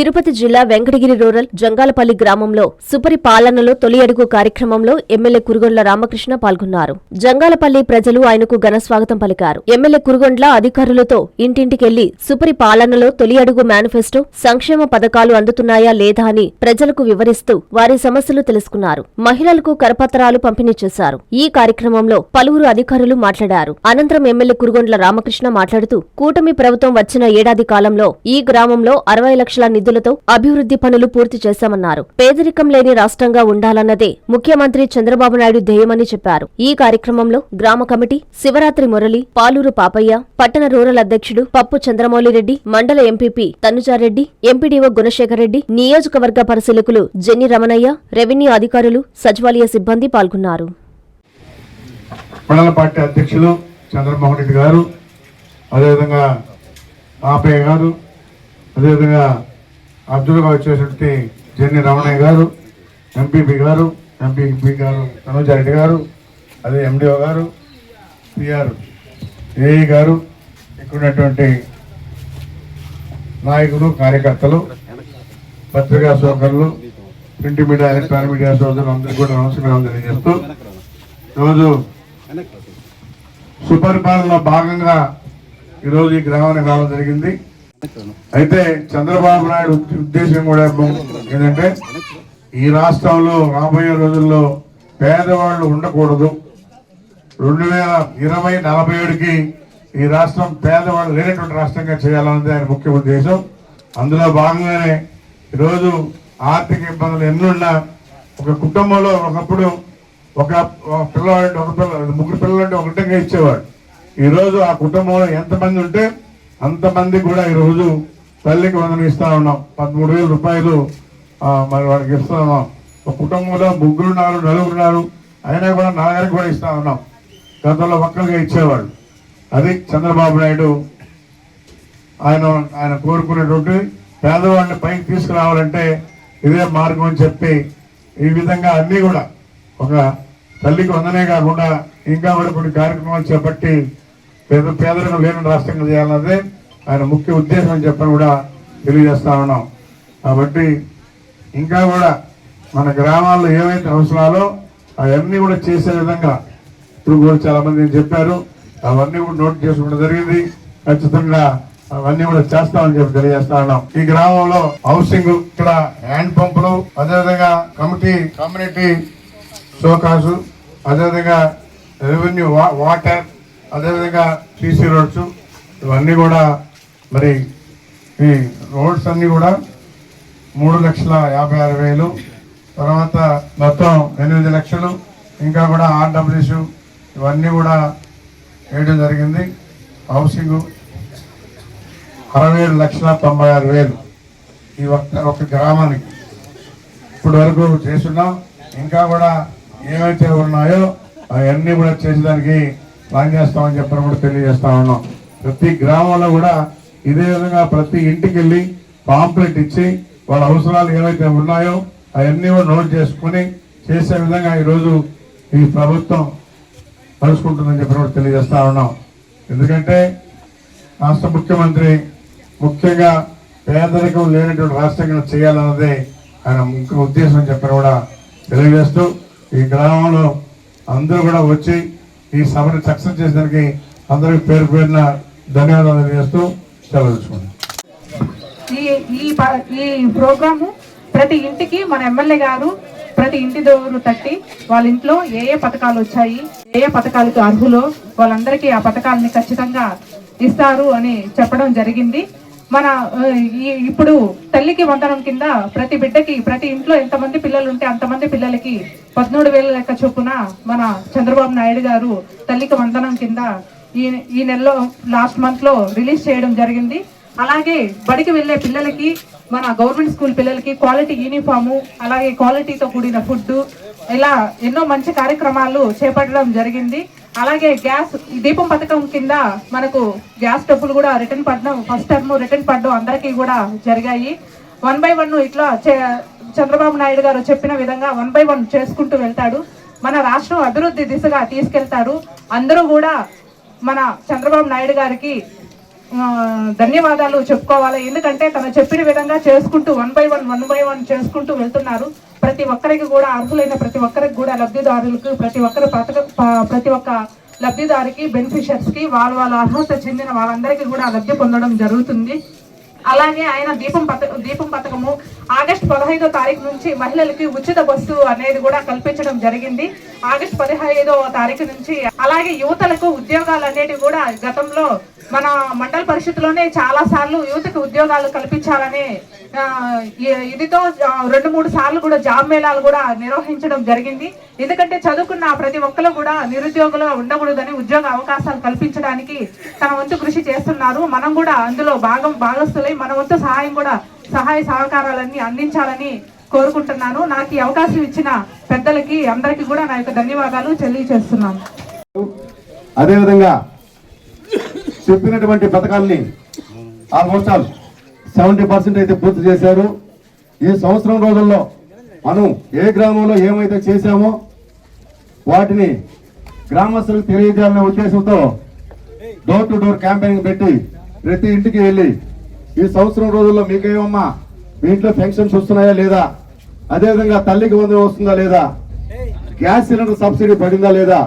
తిరుపతి జిల్లా వెంకటగిరి రూరల్ జంగాలపల్లి గ్రామంలో సుపరి పాలనలో తొలి అడుగు కార్యక్రమంలో ఎమ్మెల్యే కురుగొండ్ల రామకృష్ణ పాల్గొన్నారు. జంగాలపల్లి ప్రజలు ఆయనకు ఘనస్వాగతం పలికారు. ఎమ్మెల్యే కురుగొండ్ల అధికారులతో ఇంటింటికెళ్ళి సుపరి పాలనలో తొలి అడుగు మేనిఫెస్టో సంక్షేమ పథకాలు అందుతున్నాయా లేదా అని ప్రజలకు వివరిస్తూ వారి సమస్యలు తెలుసుకున్నారు. మహిళలకు కరపత్రాలు పంపిణీ చేశారు. ఈ కార్యక్రమంలో పలువురు అధికారులు మాట్లాడారు. అనంతరం ఎమ్మెల్యే కురుగొండ్ల రామకృష్ణ మాట్లాడుతూ కూటమి ప్రభుత్వం వచ్చిన ఏడాది కాలంలో ఈ గ్రామంలో అరవై లక్షల నిధులు నిధులతో అభివృద్ధి పనులు పూర్తి చేశామన్నారు. పేదరికం లేని రాష్ట్రంగా ఉండాలన్నదే ముఖ్యమంత్రి చంద్రబాబు నాయుడు ధ్యేయమని చెప్పారు. ఈ కార్యక్రమంలో గ్రామ కమిటీ శివరాత్రి మురళి పాలూరు పాపయ్య పట్టణ రూరల్ అధ్యక్షుడు పప్పు చంద్రమౌళిరెడ్డి మండల ఎంపీపీ తనుజారెడ్డి ఎంపీడీఓ గుణశేఖర్ రెడ్డి నియోజకవర్గ పరిశీలకులు జెన్ని రమణయ్య రెవెన్యూ అధికారులు సచివాలయ సిబ్బంది పాల్గొన్నారు. మండల పార్టీ అధ్యక్షులు చంద్రమోహన్ రెడ్డి గారు అదేవిధంగా ఆపయ్య గారు అదేవిధంగా అబ్దుల్గా వచ్చేటువంటి జెన్ని రమణయ్య గారు ఎంపీపీ గారు ఎంపీపీ గారు తనోజారెడ్డి గారు అదే ఎండిఓ గారు పిఆర్ ఏఈ గారు ఇక్కడ ఉన్నటువంటి నాయకులు కార్యకర్తలు పత్రికా సోదరులు ప్రింట్ మీడియా ఎలక్ట్రానిక్ మీడియా సోదరులు అందరికీ కూడా నమస్కారం తెలియజేస్తూ రోజు సుపరిపాలనలో భాగంగా ఈరోజు ఈ గ్రామానికి రావడం జరిగింది. అయితే చంద్రబాబు నాయుడు ఉద్దేశం కూడా ఏంటంటే ఈ రాష్ట్రంలో రాబోయే రోజుల్లో పేదవాళ్ళు ఉండకూడదు. రెండు వేల ఇరవై నలభై ఏడుకి ఈ రాష్ట్రం పేదవాళ్ళు లేనటువంటి రాష్ట్రంగా చేయాలన్నది ఆయన ముఖ్య ఉద్దేశం. అందులో భాగంగానే ఈరోజు ఆర్థిక ఇబ్బందులు ఎన్నున్నా ఒక కుటుంబంలో ఒకప్పుడు ఒక పిల్లవాడి పిల్లవాడు ఒక పిల్ల ముగ్గురు పిల్లలంటే ఒకటిగా ఇచ్చేవాడు. ఈరోజు ఆ కుటుంబంలో ఎంతమంది ఉంటే అంతమంది కూడా ఈరోజు తల్లికి వందనం ఇస్తా ఉన్నాం. పదమూడు వేల రూపాయలు మరి వాడికి ఇస్తా ఉన్నాం. ఒక కుటుంబంలో ముగ్గురు ఉన్నారు నలుగురు ఉన్నారు. అయినా కూడా నాలుగు కూడా ఇస్తా ఉన్నాం. గతంలో ఒక్కరిగా ఇచ్చేవాడు అది చంద్రబాబు నాయుడు ఆయన ఆయన కోరుకునేటువంటి పేదవాడిని పైకి తీసుకురావాలంటే ఇదే మార్గం అని చెప్పి ఈ విధంగా అన్నీ కూడా ఒక తల్లికి వందనే కాకుండా ఇంకా కూడా కొన్ని కార్యక్రమాలు చేపట్టి పేద పేదరికం లేని రాష్ట్రంగా చేయాలన్నదే ఆయన ముఖ్య ఉద్దేశం అని చెప్పని కూడా తెలియజేస్తా ఉన్నాం. కాబట్టి ఇంకా కూడా మన గ్రామాల్లో ఏవైతే అవసరాలో అవన్నీ కూడా చేసే విధంగా ఇప్పుడు కూడా చెప్పారు. అవన్నీ కూడా నోట్ చేసుకోవడం జరిగింది. ఖచ్చితంగా అవన్నీ కూడా చేస్తామని చెప్పి తెలియజేస్తా ఉన్నాం. ఈ గ్రామంలో హౌసింగ్ ఇక్కడ హ్యాండ్ పంపులు అదేవిధంగా కమిటీ కమ్యూనిటీ షోకాసు అదేవిధంగా రెవెన్యూ వాటర్ అదేవిధంగా సీసీ రోడ్స్ ఇవన్నీ కూడా మరి ఈ రోడ్స్ అన్నీ కూడా మూడు లక్షల యాభై ఆరు వేలు తర్వాత మొత్తం ఎనిమిది లక్షలు ఇంకా కూడా ఆర్డబ్ల్యూస్ ఇవన్నీ కూడా వేయడం జరిగింది. హౌసింగ్ అరవై ఏడు లక్షల తొంభై ఆరు వేలు ఈ ఒక్క ఒక గ్రామానికి. ఇప్పటి వరకు చేస్తున్నాం. ఇంకా కూడా ఏమైతే ఉన్నాయో అవన్నీ కూడా చేసేదానికి ప్లాన్ చేస్తామని చెప్పడం కూడా తెలియజేస్తా ఉన్నాం. ప్రతి గ్రామంలో కూడా ఇదే విధంగా ప్రతి ఇంటికి వెళ్ళి పాంప్లెట్ ఇచ్చి వాళ్ళ అవసరాలు ఏవైతే ఉన్నాయో అవన్నీ కూడా నోట్ చేసుకుని చేసే విధంగా ఈరోజు ఈ ప్రభుత్వం కలుసుకుంటుందని చెప్పి కూడా తెలియజేస్తా ఉన్నాం. ఎందుకంటే రాష్ట్ర ముఖ్యమంత్రి ముఖ్యంగా పేదరికం లేనటువంటి రాష్ట్రంగా చేయాలన్నదే ఆయన ముఖ్య ఉద్దేశం చెప్పని కూడా తెలియజేస్తూ ఈ గ్రామంలో అందరూ కూడా వచ్చి ఈ సభను సక్సెస్ చేసేదానికి అందరికి పేరు పేరున ధన్యవాదాలు తెలియజేస్తూ సెలవు ఈ ఈ ప- ఈ ప్రోగ్రాము ప్రతి ఇంటికి మన ఎమ్మెల్యే గారు ప్రతి ఇంటి దోరు తట్టి వాళ్ళ ఇంట్లో ఏ ఏ పథకాలు వచ్చాయి ఏ ఏ పథకాలకు అర్హులో వాళ్ళందరికీ ఆ పథకాలని ఖచ్చితంగా ఇస్తారు అని చెప్పడం జరిగింది. మన ఈ ఇప్పుడు తల్లికి వందనం కింద ప్రతి బిడ్డకి ప్రతి ఇంట్లో ఎంతమంది పిల్లలు ఉంటే అంతమంది పిల్లలకి పద్మూడు వేల లెక్క చొప్పున మన చంద్రబాబు నాయుడు గారు తల్లికి వందనం కింద ఈ ఈ నెలలో లాస్ట్ మంత్లో రిలీజ్ చేయడం జరిగింది. అలాగే బడికి వెళ్ళే పిల్లలకి మన గవర్నమెంట్ స్కూల్ పిల్లలకి క్వాలిటీ యూనిఫాము అలాగే క్వాలిటీతో కూడిన ఫుడ్ ఇలా ఎన్నో మంచి కార్యక్రమాలు చేపట్టడం జరిగింది. అలాగే గ్యాస్ ఈ దీపం పథకం కింద మనకు గ్యాస్ డబ్బులు కూడా రిటర్న్ పడడం ఫస్ట్ టర్మ్ రిటర్న్ పడడం అందరికీ కూడా జరిగాయి. వన్ బై వన్ ఇట్లా చంద్రబాబు నాయుడు గారు చెప్పిన విధంగా వన్ బై వన్ చేసుకుంటూ వెళ్తాడు. మన రాష్ట్రం అభివృద్ధి దిశగా తీసుకెళ్తాడు. అందరూ కూడా మన చంద్రబాబు నాయుడు గారికి ధన్యవాదాలు చెప్పుకోవాలి. ఎందుకంటే తను చెప్పిన విధంగా చేసుకుంటూ one by one one by one చేసుకుంటూ వెళ్తున్నారు. ప్రతి ఒక్కరికి కూడా అర్హులైన ప్రతి ఒక్కరికి కూడా లబ్ధిదారులకు ప్రతి ఒక్కరు ప్రతి ఒక్క లబ్ధిదారికి బెనిఫిషియర్స్కి వాళ్ళ వాళ్ళ అర్హత చెందిన వాళ్ళందరికీ కూడా లబ్ధి పొందడం జరుగుతుంది. అలాగే ఆయన దీపం పథ దీపం పథకము ఆగస్ట్ పదహైదో తారీఖు నుంచి మహిళలకి ఉచిత బస్సు అనేది కూడా కల్పించడం జరిగింది. ఆగస్ట్ పదిహైదో తారీఖు నుంచి అలాగే యువతలకు ఉద్యోగాలు అనేటివి కూడా గతంలో మన మండల పరిషత్లోనే చాలా సార్లు యువతకు ఉద్యోగాలు కల్పించాలని ఇదితో రెండు మూడు సార్లు కూడా జాబ్ మేళాలు కూడా నిర్వహించడం జరిగింది. ఎందుకంటే చదువుకున్న ప్రతి ఒక్కరు కూడా నిరుద్యోగులుగా ఉండకూడదని ఉద్యోగ అవకాశాలు కల్పించడానికి తన వంతు కృషి చేస్తున్నారు. మనం కూడా అందులో భాగం భాగస్థులై మన వంతు సహాయం కూడా సహాయ సహకారాలన్నీ అందించాలని కోరుకుంటున్నాను. నాకు ఈ అవకాశం ఇచ్చిన పెద్దలకి అందరికీ కూడా నా యొక్క ధన్యవాదాలు తెలియజేస్తున్నాను అదేవిధంగా చెప్పినటువంటి పథకాల్ని ఆల్మోస్ట్ ఆల్ సెవెంటీ పర్సెంట్ అయితే పూర్తి చేశారు. ఈ సంవత్సరం రోజుల్లో మనం ఏ గ్రామంలో ఏమైతే చేశామో వాటిని గ్రామస్తులకు తెలియజేయాలనే ఉద్దేశంతో డోర్ టు డోర్ క్యాంపెయినింగ్ పెట్టి ప్రతి ఇంటికి వెళ్ళి ఈ సంవత్సరం రోజుల్లో మీకేమమ్మా మీ ఇంట్లో పెన్షన్స్ వస్తున్నాయా లేదా? అదేవిధంగా తల్లికి వందనం వస్తుందా లేదా? గ్యాస్ సిలిండర్ సబ్సిడీ పడిందా లేదా?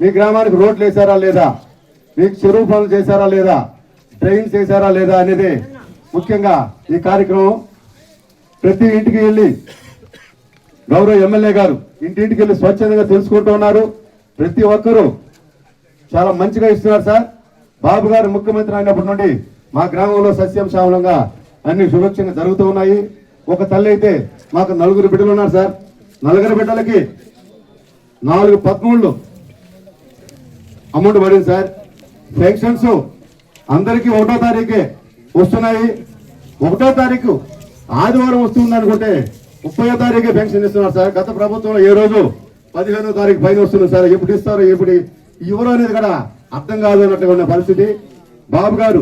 మీ గ్రామానికి రోడ్లు వేసారా లేదా? మీకు చెరువు పనులు చేశారా లేదా? ట్రైన్స్ చేశారా లేదా అనేది ముఖ్యంగా ఈ కార్యక్రమం ప్రతి ఇంటికి వెళ్ళి గౌరవ ఎమ్మెల్యే గారు ఇంటింటికి వెళ్ళి స్వచ్ఛందంగా తెలుసుకుంటూ ఉన్నారు. ప్రతి ఒక్కరూ చాలా మంచిగా ఇస్తున్నారు సార్. బాబు గారు ముఖ్యమంత్రి అయినప్పటి నుండి మా గ్రామంలో సస్యం శ్యామలంగా అన్ని సురక్షంగా జరుగుతూ ఉన్నాయి. ఒక తల్లి అయితే మాకు నలుగురు బిడ్డలు ఉన్నారు సార్. నలుగురు బిడ్డలకి నాలుగు పద్మూళ్ళు అమౌంట్ పడింది సార్. పెన్షన్స్ అందరికీ ఒకటో తారీఖే వస్తున్నాయి. ఒకటో తారీఖు ఆదివారం వస్తుంది అనుకుంటే ముప్పయో తారీఖే పెన్షన్ ఇస్తున్నారు సార్. గత ప్రభుత్వంలో ఏ రోజు పదిహేనో తారీఖు పైన వస్తుంది సార్. ఎప్పుడు ఇస్తారో ఎప్పుడు ఎవరు అనేది కూడా అర్థం కాదు అన్నట్టుగా ఉన్న పరిస్థితి. బాబు గారు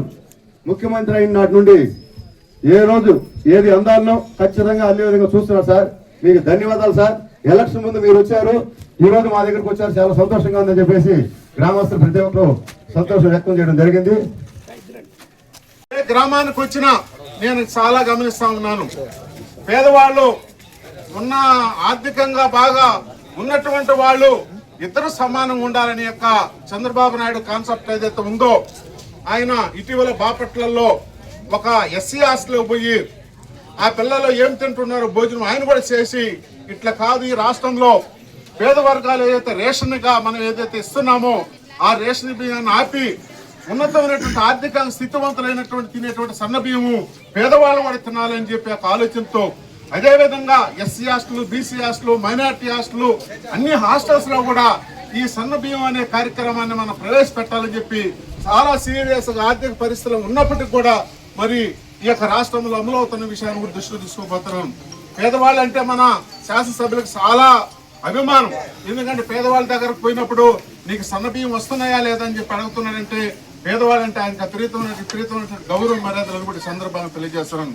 ముఖ్యమంత్రి అయిన నాటి నుండి ఏ రోజు ఏది అందాలనో ఖచ్చితంగా అన్ని విధంగా చూస్తున్నారు సార్. మీకు ధన్యవాదాలు సార్. ఎలక్షన్ ముందు మీరు వచ్చారు. ఈ రోజు మా దగ్గరకు వచ్చారు. చాలా సంతోషంగా ఉందని చెప్పేసి గ్రామస్తులు ప్రతి ఒక్కరు సంతోషం వ్యక్తం చేయడం జరిగింది. గ్రామానికి వచ్చినా నేను చాలా గమనిస్తా ఉన్నాను. పేదవాళ్ళు ఉన్న ఆర్థికంగా బాగా ఉన్నటువంటి వాళ్ళు ఇద్దరు సమానంగా ఉండాలని యొక్క చంద్రబాబు నాయుడు కాన్సెప్ట్ ఏదైతే ఉందో ఆయన ఇటీవల బాపట్లలో ఒక ఎస్సీ హాస్టల్లో పోయి ఆ పిల్లలు ఏం తింటున్నారో భోజనం ఆయన కూడా చేసి ఇట్లా కాదు ఈ రాష్ట్రంలో పేద వర్గాలు ఏదైతే రేషన్గా మనం ఏదైతే ఇస్తున్నామో ఆ రేషన్ బియ్యాన్ని ఆపి ఉన్నతమైనటువంటి ఆర్థిక స్థితివంతులైనటువంటి తినేటువంటి సన్న బియ్యము పేదవాళ్ళు కూడా తినాలని చెప్పి ఒక ఆలోచనతో అదేవిధంగా SC hostel BC hostel minority hostel అన్ని హాస్టల్స్లో కూడా ఈ సన్న బియ్యం అనే కార్యక్రమాన్ని మనం ప్రవేశపెట్టాలని చెప్పి చాలా సీరియస్గా ఆర్థిక పరిస్థితులు ఉన్నప్పటికీ కూడా మరి ఈ యొక్క రాష్ట్రంలో అమలవుతున్న విషయాన్ని కూడా దృష్టిలో తీసుకోబోతున్నాం. పేదవాళ్ళు అంటే మన శాసనసభ్యులకు చాలా అభిమానం. ఎందుకంటే పేదవాళ్ళ దగ్గరకు పోయినప్పుడు నీకు సన్నబియ్యం వస్తున్నాయా లేదా అని చెప్పి అడుగుతున్నాడంటే పేదవాళ్ళంటే ఆయనకు అతిరీతమైన విపరీతమైన గౌరవం మర్యాదలు కూడా ఈ సందర్భంగా తెలియజేస్తున్నాను.